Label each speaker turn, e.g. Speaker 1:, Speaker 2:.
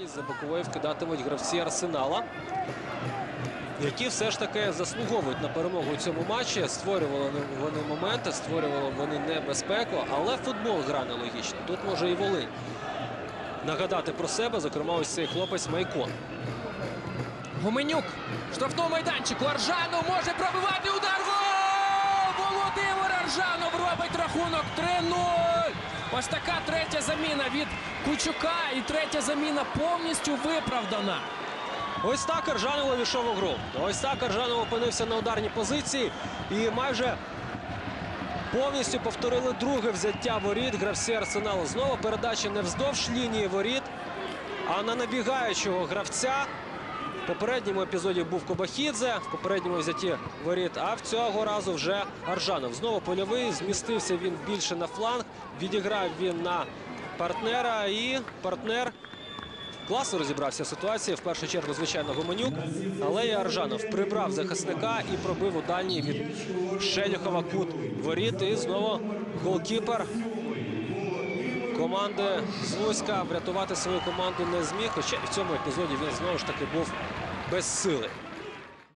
Speaker 1: Дальність за бокової вкидатимуть гравці Арсенала, які все ж таки заслуговують на перемогу у цьому матчі. Створювали вони моменти, створювали вони небезпеку, але футбол гра нелогічно. Тут може і Волинь нагадати про себе, зокрема, ось цей хлопець Майкон.
Speaker 2: Гуменюк. Штрафного майданчику. Аржанов може пробивати удар. Гол! Володимир Аржанов робить рахунок 3-0. Ось така третя заміна від Кучука. І третя заміна повністю виправдана.
Speaker 1: Ось так Аржанов увійшов у гру. Ось так Аржанов опинився на ударній позиції і майже повністю повторили друге взяття воріт гравці Арсеналу. Знову передача не вздовж лінії воріт, а на набігаючого гравця. В попередньому епізоді був Кобахідзе, в попередньому взятті воріт, а в цього разу вже Аржанов. Знову польовий, змістився він більше на фланг, відіграв він на партнера і партнер Класно розібрався в ситуації. В першу чергу, звичайно, Гуменюк. Але і Аржанов прибрав захисника і пробив у дальній від Шелюхова кут воріт. І знову голкіпер команди з Луська врятувати свою команду не зміг. Хоча в цьому епізоді він знову ж таки був без сили.